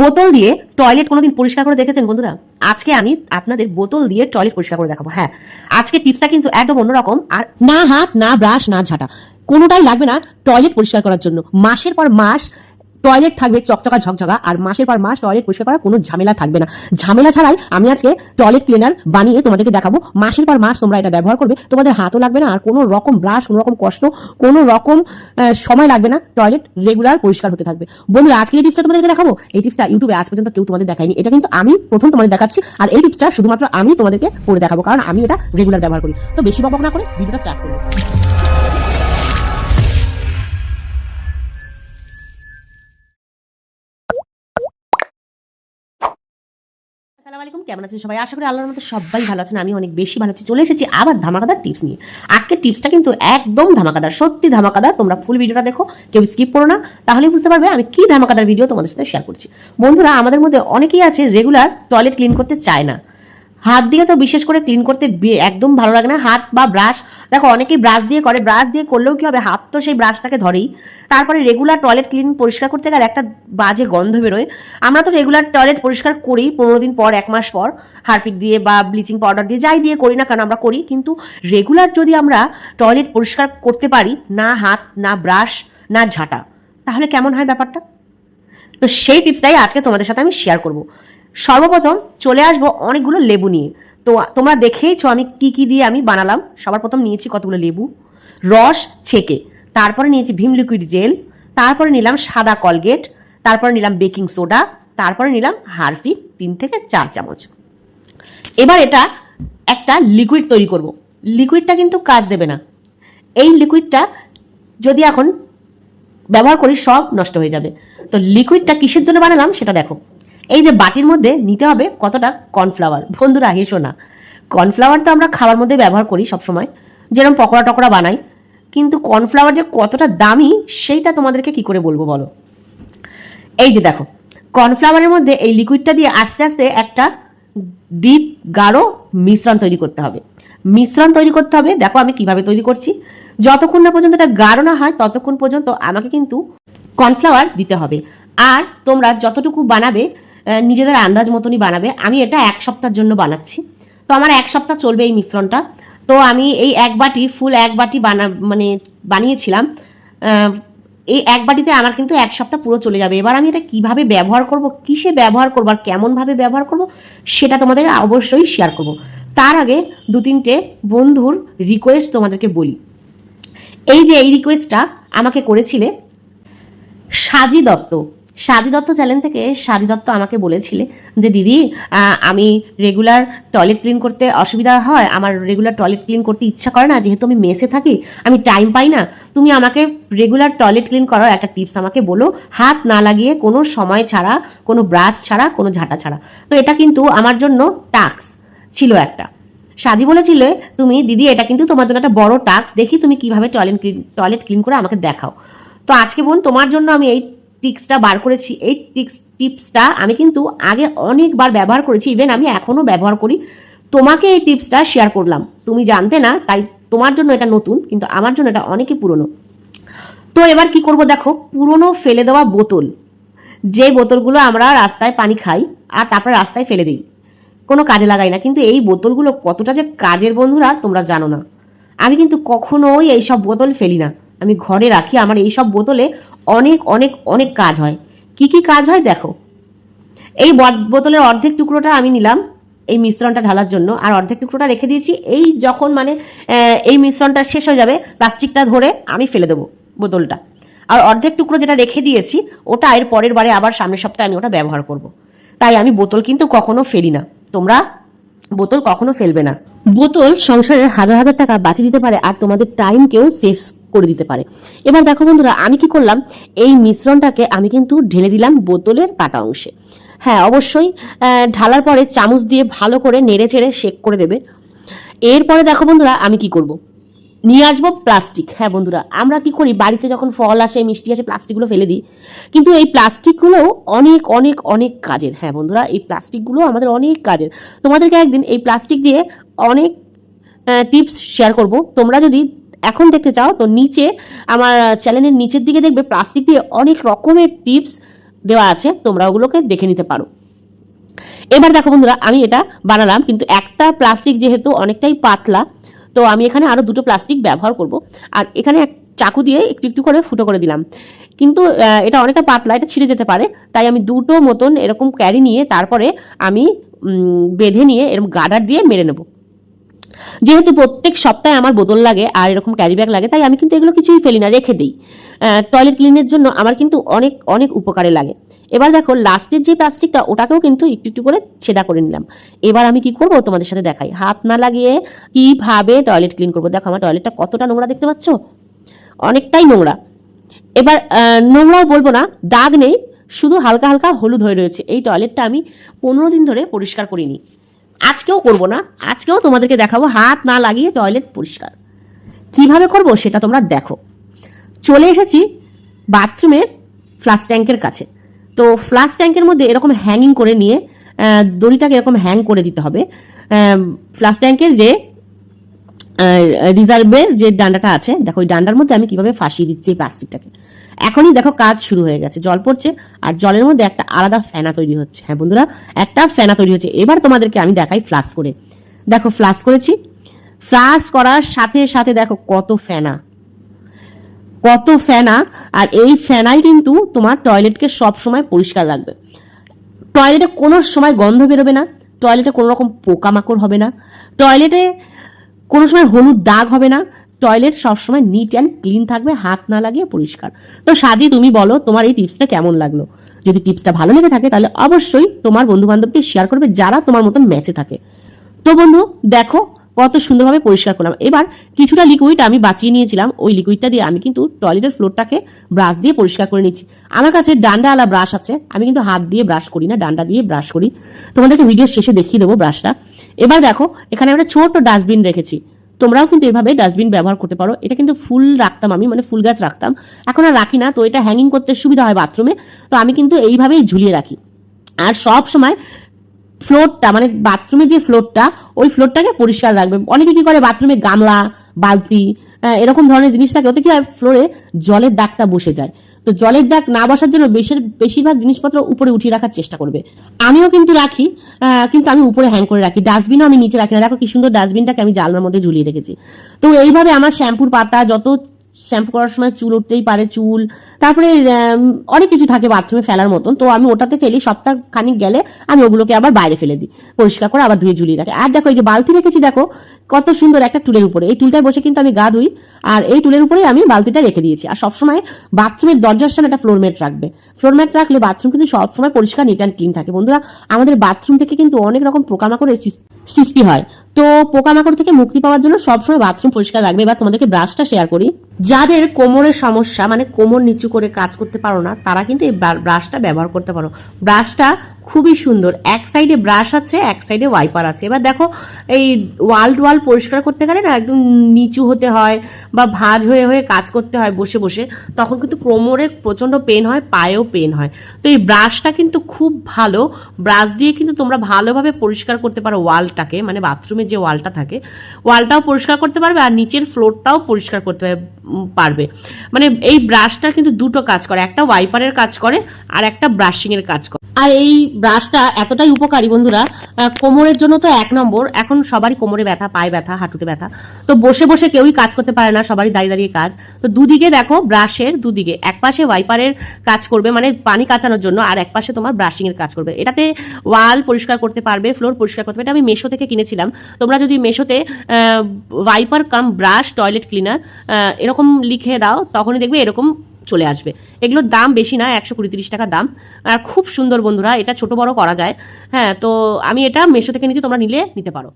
বোতল দিয়ে টয়লেট কোনোদিন পরিষ্কার করে দেখেছেন বন্ধুরা? আজকে আমি আপনাদের বোতল দিয়ে টয়লেট পরিষ্কার করে দেখাবো। হ্যাঁ আজকে টিপসটা কিন্তু একদম অন্যরকম আর না হাত, না ব্রাশ না ঝাঁটা। কোনোটাই লাগবে না টয়লেট পরিষ্কার করার জন্য। মাসের পর মাস টয়লেট থাকবে চকচকা ঝকঝকা, আর মাসের পর মাস টয়লেট পরিষ্কার করার কোনো ঝামেলা থাকবে না। ঝামেলা ছাড়াই আমি আজকে টয়লেট ক্লিনার বানিয়ে তোমাদেরকে দেখাবো। মাসের পর মাস তোমরা এটা ব্যবহার করবে, তোমাদের হাতও লাগবে না, আর কোনো রকম ব্রাশ কোনো রকম কষ্ট, কোনো রকম সময় লাগবে না টয়লেট রেগুলার পরিষ্কার হতে থাকবে। বন্ধুরা আজকে এই টিপসটা তোমাদেরকে দেখাবো। এই টিপসটা ইউটিউবে আজ পর্যন্ত কেউ তোমাদের দেখায়নি। এটা কিন্তু আমি প্রথম তোমাদের দেখাচ্ছি, আর এই টিপসটা শুধুমাত্র আমি তোমাদেরকে করে দেখাবো, কারণ আমি এটা রেগুলার ব্যবহার করি। তো বেশি বকবক না করে ভিডিওটা স্টার্ট করব। কেমন আছেন সবাই? আশা করি আল্লাহর মধ্যে সবাই ভালো আছেন। আমি অনেক বেশি ভালো আছি। চলে এসেছি আবার ধামাকাদার টিপস নিয়ে। আজকে টিপসটা কিন্তু একদম ধামাকাদার, সত্যি ধামাকাদার। তোমরা ফুল ভিডিওটা দেখো, কেউ স্কিপ করো না। তাহলে বুঝতে পারবে আমি কি ধামাকাদার ভিডিও তোমাদের সাথে শেয়ার করছি। বন্ধুরা, আমাদের মধ্যে অনেকেই আছে রেগুলার টয়লেট ক্লিন করতে চায় না। হাত দিয়ে তো বিশেষ করে ক্লিন করতে একদম ভালো লাগে না। হাত বা ব্রাশ দেখো অনেকেই ব্রাশ দিয়ে করে। ব্রাশ দিয়ে করলেও কি হবে? হাত তো সেই ব্রাশটাকে ধরেই। তারপরে রেগুলার টয়লেট ক্লিন পরিষ্কার করতে গেলে একটা বাজে গন্ধ বেরোয়। আমরা তো রেগুলার টয়লেট পরিষ্কার করি পনেরো দিন পর, এক মাস পর। হারপিক দিয়ে বা ব্লিচিং পাউডার দিয়ে যাই দিয়ে করি না কেন, আমরা করি। কিন্তু রেগুলার যদি আমরা টয়লেট পরিষ্কার করতে পারি, না হাত, না ব্রাশ না ঝাঁটা, তাহলে কেমন হয় ব্যাপারটা? তো সেই টিপসটাই আজকে তোমাদের সাথে আমি শেয়ার করব। সর্বপ্রথম চলে আসব অনেকগুলো লেবু নিয়ে। তো তোমরা দেখেইছো আমি কি কি দিয়ে আমি বানালাম। সবার প্রথম নিয়েছি কতগুলো লেবু? রস, ছেঁকে। তারপরে নিয়েছি ভীম লিকুইড জেল। তারপরে নিলাম সাদা কলগেট। তারপরে নিলাম বেকিং সোডা। তারপরে নিলাম হারফি তিন থেকে চার চামচ। এবার এটা একটা লিকুইড তৈরি করব। লিকুইডটা কিন্তু কাজ দেবে না। এই লিকুইডটা যদি এখন ব্যবহার করি সব নষ্ট হয়ে যাবে। তো লিকুইডটা কিসের জন্য বানালাম সেটা দেখো। এই যে বাটির মধ্যে নিতে হবে কতটা কর্নফ্লাওয়ার? বন্ধুরা হেসো না কর্নফ্লাওয়ার তো আমরা খাবার মধ্যে ব্যবহার করি সবসময়। যেরকম পকোড়া টকোড়া বানাই। কিন্তু কর্নফ্লাওয়ার যে কতটা দামি, সেইটা তোমাদেরকে কি করে বলব বলো? এই যে দেখো, কর্নফ্লাওয়ারের মধ্যে এই লিকুইডটা দিয়ে আস্তে আস্তে একটা ডিপ, গাঢ় মিশ্রণ তৈরি করতে হবে। মিশ্রণ তৈরি করতে হবে, দেখো আমি কীভাবে তৈরি করছি। যতক্ষণ না পর্যন্ত এটা গাঢ় না হয়, ততক্ষণ পর্যন্ত আমাকে কিন্তু কর্নফ্লাওয়ার দিতে হবে। আর তোমরা যতটুকু বানাবে নিজেদের আন্দাজ মতনই বানাবে। আমি এটা এক সপ্তাহের জন্য বানাচ্ছি। তো আমার এক সপ্তাহ চলবে এই মিশ্রণটা। তো আমি এই এক বাটি, ফুল এক বাটি বানা মানে বানিয়েছিলাম। এই এক বাটিতে আমার কিন্তু এক সপ্তাহ পুরো চলে যাবে। এবার আমি এটা কীভাবে ব্যবহার করব, কিসে ব্যবহার করব আর কেমনভাবে ব্যবহার করব, সেটা তোমাদের অবশ্যই শেয়ার করব। তার আগে দু তিনটে বন্ধুর রিকোয়েস্ট তোমাদেরকে বলি। এই যে এই রিকোয়েস্টটা আমাকে করেছিলে সাজি দত্ত। সাজি দত্ত চ্যানেল থেকে সাজি দত্ত আমাকে বলেছিলে যে, দিদি আমি রেগুলার টয়লেট ক্লিন করতে অসুবিধা হয়। আমার রেগুলার টয়লেট ক্লিন করতে ইচ্ছা করে না। যেহেতু আমি মেসে থাকি, আমি টাইম পাই না। তুমি আমাকে রেগুলার টয়লেট ক্লিন করার একটা টিপস আমাকে বলো। হাত না লাগিয়ে কোনো সময় ছাড়া, কোনো ব্রাশ ছাড়া, কোনো ঝাঁটা ছাড়া। তো এটা কিন্তু আমার জন্য টাস্ক ছিল একটা। সাজি বলেছিল, তুমি, দিদি, এটা কিন্তু তোমার জন্য একটা বড় টাস্ক দেখি তুমি কীভাবে টয়লেট ক্লিন টয়লেট ক্লিন করে আমাকে দেখাও। তো আজকে বোন, তোমার জন্য আমি এই টিক্সটা বার করেছি। এই টিক্স, টিপসটা আমি কিন্তু আগে অনেকবার ব্যবহার করেছি। ইভেন আমি এখনও ব্যবহার করি। তোমাকে এই টিপসটা শেয়ার করলাম। তুমি জানতে না, তাই তোমার জন্য এটা নতুন, কিন্তু আমার জন্য এটা অনেকই পুরনো। তো এবার কি করব দেখো, পুরনো ফেলে দেওয়া বোতল। যে বোতলগুলো আমরা রাস্তায় পানি খাই, আর তারপরে রাস্তায় ফেলে দিই। কোনো কাজে লাগাই না, কিন্তু এই বোতলগুলো কতটা যে কাজের বন্ধুরা, তোমরা জানো না। আমি কিন্তু কখনোই এই সব বোতল ফেলি না। আমি ঘরে রাখি, আমার এই সব বোতলে অনেক অনেক অনেক কাজ হয়। কি কি কাজ হয় দেখো। এই বোতলের অর্ধেক টুকরোটা আমি নিলাম এই মিশ্রণটা ঢালার জন্য। আর অর্ধেক টুকরোটা রেখে দিয়েছি। এই যখন মানে এই মিশ্রণটা শেষ হয়ে যাবে, প্লাস্টিকটা ধরে আমি ফেলে দেবো বোতলটা। আর অর্ধেক টুকরো যেটা রেখে দিয়েছি, ওটা এর পরের বারে আবার সামনের সপ্তাহে আমি ওটা ব্যবহার করব। তাই আমি বোতল কিন্তু কখনো ফেলি না। তোমরা বোতল কখনো ফেলবে না। বোতল সংসারের হাজার হাজার টাকা বাঁচিয়ে দিতে পারে আর তোমাদের টাইমকেও সেভ করে দিতে পারে। এবার দেখো বন্ধুরা, আমি কি করলাম? এই মিশ্রণটাকে আমি কিন্তু ঢেলে দিলাম বোতলের কাটা অংশে। হ্যাঁ অবশ্যই ঢালার পরে চামচ দিয়ে ভালো করে নেড়ে চেড়ে শেক করে দেবে। এরপরে দেখো বন্ধুরা, আমি কি করব? নিয়ে আসব প্লাস্টিক হ্যাঁ বন্ধুরা, আমরা কি করি? বাড়িতে যখন ফল আসে, মিষ্টি আসে প্লাস্টিকগুলো ফেলে দিই। কিন্তু এই প্লাস্টিকগুলোও অনেক অনেক অনেক কাজের। হ্যাঁ বন্ধুরা, এই প্লাস্টিকগুলো আমাদের অনেক কাজের। তোমাদেরকে একদিন এই প্লাস্টিক দিয়ে অনেক টিপস শেয়ার করব। তোমরা যদি এখন দেখতে চাও, তো নিচে আমার চ্যানেলের নিচের দিকে দেখবে প্লাস্টিক দিয়ে অনেক রকমের টিপস দেওয়া আছে, তোমরা ওগুলোকে দেখে নিতে পারো। এবার দেখো বন্ধুরা, আমি এটা বানালাম, কিন্তু একটা প্লাস্টিক যেহেতু অনেকটাই পাতলা, তো আমি এখানে আরও দুটো প্লাস্টিক ব্যবহার করব। আর এখানে এক চাকু দিয়ে একটু একটু করে ফুটো করে দিলাম। কিন্তু এটা অনেকটা পাতলা, এটা ছিঁড়ে যেতে পারে, তাই আমি দুটো মতন এরকম ক্যারি নিয়ে তারপরে আমি বেঁধে নিয়ে এরকম গার্ডার দিয়ে মেরে নেব। যেহেতু প্রত্যেক সপ্তাহে আমার বোতল লাগে আর এরকম ক্যারি ব্যাগ লাগে, তাই আমি কিন্তু এগুলো কিছুই ফেলি না, রেখে দিই। টয়লেট ক্লিনের জন্য আমার কিন্তু অনেক অনেক উপকারে লাগে। এবার দেখো লাস্টের যে প্লাস্টিকটা ওটাকেও কিন্তু একটু একটু করে ছেদা করে নিলাম। এবার আমি কি করব তোমাদের সাথে দেখাই। হাত না লাগিয়ে কীভাবে টয়লেট ক্লিন করব? দেখো, আমার টয়লেটটা কতটা নোংরা দেখতে পাচ্ছ? অনেকটাই নোংরা। এবার নোংরাও বলব না, দাগ নেই, শুধু হালকা হালকা হলুদ হয়ে রয়েছে। এই টয়লেটটা আমি পনেরো দিন ধরে পরিষ্কার করিনি। আজকেও করব না, আজকেও তোমাদেরকে দেখাবো হাত না লাগিয়ে টয়লেট পরিষ্কার। কীভাবে করব সেটা তোমরা দেখো। চলে এসেছি বাথরুমের ফ্লাশ ট্যাঙ্কের কাছে। তো ফ্লাশ ট্যাঙ্কের মধ্যে এরকম হ্যাঙ্গিং করে নিয়ে দড়িটাকে এরকম হ্যাং করে দিতে হবে। ফ্লাশ ট্যাঙ্কের যে রিজার্ভের যে ডান্ডাটা আছে, দেখো ওই ডান্ডার মধ্যে আমি কীভাবে ফাঁসিয়ে দিচ্ছি এই প্লাস্টিকটাকে এখনই দেখো কাজ শুরু হয়ে গেছে, জল পড়ছে আর জলের মধ্যে একটা আলাদা ফেনা তৈরি হচ্ছে। হ্যাঁ বন্ধুরা, একটা ফেনা তৈরি হচ্ছে। এবার তোমাদেরকে আমি দেখাই ফ্লাশ করে। দেখো ফ্লাশ করেছি। ফ্লাশ করার সাথে সাথে দেখো কত ফেনা। কত ফেনা। আর এই ফেনাই কিন্তু তোমার টয়লেটকে সব সময় পরিষ্কার রাখবে। টয়লেটে কোনো সময় গন্ধ বেরোবে না, টয়লেটে কোনো রকম পোকামাকড় হবে না, টয়লেটে কোনো সময় হলুদ দাগ হবে না টয়লেট সবসময় নিট অ্যান্ড ক্লিন থাকবে, হাত না লাগিয়ে পরিষ্কার। তো সাজি তুমি বলো, তোমার এই টিপসটা কেমন লাগল? যদি টিপসটা ভালো লেগে থাকে, তাহলে অবশ্যই তোমার বন্ধু বান্ধবকে শেয়ার করবে, যারা তোমার মতন ম্যাচে থাকে। তো বন্ধু, দেখো, কত সুন্দরভাবে পরিষ্কার করলাম। এবার কিছুটা লিকুইড আমি বাঁচিয়ে নিয়েছিলাম। ওই লিকুইডটা দিয়ে আমি কিন্তু টয়লেটের ফ্লোরটাকে ব্রাশ দিয়ে পরিষ্কার করে নিচ্ছি। আমার কাছে ডান্ডাওয়ালা ব্রাশ আছে। আমি কিন্তু হাত দিয়ে ব্রাশ করি না, ডান্ডা দিয়ে ব্রাশ করি। তোমাদেরকে ভিডিও শেষে দেখিয়ে দেবো ব্রাশটা এবার দেখো, এখানে একটা ছোট্ট ডাস্টবিন রেখেছি। তোমরাও কিন্তু এভাবে ডাস্টবিন ব্যবহার করতে পারো। এটা কিন্তু ফুল রাখতাম আমি মানে ফুল গাছ রাখতাম। এখন আর রাখি না, তো এটা হ্যাঙ্গিং করতে সুবিধা হয় বাথরুমে তো আমি কিন্তু এইভাবেই ঝুলিয়ে রাখি। আর সব সময় ফ্লোরটা মানে বাথরুমে যে ফ্লোরটা ওই ফ্লোরটাকে পরিষ্কার রাখবে। অনেকে কি করে বাথরুমে গামলা, বালতি এরকম ধরনের জিনিস থাকে ওতে কি হয়? ফ্লোরে জলের দাগটা বসে যায়। তো জলের দাগ না বসার জন্য বেশের, বেশিরভাগ জিনিসপত্র উপরে উঠিয়ে রাখার চেষ্টা করবে। আমিও কিন্তু রাখি কিন্তু আমি উপরে হ্যাং করে রাখি। ডাস্টবিনও আমি নিচে রাখি না। দেখো কি সুন্দর ডাস্টবিনটাকে আমি জালনার মধ্যে ঝুলিয়ে রেখেছি। তো এইভাবে আমার শ্যাম্পুর পাতা, যত শ্যাম্পু করার সময় চুল উঠতেই পারে চুল। তারপরে অনেক কিছু থাকে বাথরুমে ফেলার মতন। তো আমি ওটাতে ফেলি সপ্তাহ খানিক গেলে আমি ওগুলোকে আবার বাইরে ফেলে দিই। পরিষ্কার করে আবার ধুয়ে ঝুলিয়ে রাখি। আর দেখো, এই যে বালতি রেখেছি, দেখো, কত সুন্দর একটা টুলের উপরে। এই টুলটায় বসে কিন্তু আমি গা ধুই, আর এই টুলের উপরেই আমি বালতিটা রেখে দিয়েছি। আর সবসময় বাথরুমের দরজার সামনে একটা ফ্লোর ম্যাট রাখবে। ফ্লোর ম্যাট রাখলে বাথরুম কিন্তু সবসময় পরিষ্কার নিট অ্যান্ড ক্লিন থাকে। বন্ধুরা, আমাদের বাথরুম থেকে কিন্তু অনেক রকম পোকামাকড়ের সৃষ্টি হয়। তো পোকামাকড় থেকে মুক্তি পাওয়ার জন্য সবসময় বাথরুম পরিষ্কার রাখবে বা তোমাদেরকে ব্রাশটা শেয়ার করি। যাদের কোমরের সমস্যা মানে কোমর নিচু করে কাজ করতে পারো না, তারা কিন্তু এই ব্রাশটা ব্যবহার করতে পারো। ব্রাশটা খুবই সুন্দর। এক সাইডে ব্রাশ আছে, এক সাইডে ওয়াইপার আছে। এবার দেখো, এই ওয়াল ওয়াল পরিষ্কার করতে গেলে না একদম নিচু হতে হয় বা ভাঁজ হয়ে হয়ে কাজ করতে হয় বসে বসে। তখন কিন্তু কোমরে প্রচণ্ড পেন হয়, পায়েও পেন হয়। তো এই ব্রাশটা কিন্তু খুব ভালো। ব্রাশ দিয়ে কিন্তু তোমরা ভালোভাবে পরিষ্কার করতে পারো ওয়ালটাকে মানে বাথরুমে যে ওয়ালটা থাকে। ওয়ালটাও পরিষ্কার করতে পারবে আর নিচের ফ্লোরটাও পরিষ্কার করতে পারবে মানে এই ব্রাশটা কিন্তু দুটো কাজ করে, একটা ওয়াইপারের কাজ করে আর একটা ব্রাশিংয়ের কাজ করে। আর এই ব্রাশটা এতটাই উপকারী বন্ধুরা কোমরের জন্য তো এক নম্বর, এখন সবারই কোমরে ব্যথা, পায়ে ব্যথা, হাঁটুতে ব্যথা। তো বসে বসে কেউই কাজ করতে পারে না, সবারই দাঁড়িয়ে দাঁড়িয়ে কাজ। তো দুদিকে দেখো ব্রাশের দুদিকে, এক পাশে ওয়াইপারের কাজ করবে মানে পানি কাচানোর জন্য, আর এক পাশে তোমার ব্রাশিংয়ের কাজ করবে। এটাতে ওয়াল পরিষ্কার করতে পারবে ফ্লোর পরিষ্কার করতে পারবে। এটা আমি মেশো থেকে কিনেছিলাম। তোমরা যদি মেশোতে wiper cum brush toilet cleaner এরকম লিখে দাও, তখনই দেখবে এরকম চলে আসবে। এগুলোর দাম বেশি না, একশো কুড়ি টাকা দাম। আর খুব সুন্দর বন্ধুরা, এটা ছোট বড় করা যায়। হ্যাঁ তো আমি এটা মেশো থেকে নিচে তোমরা নিলে নিতে পারো।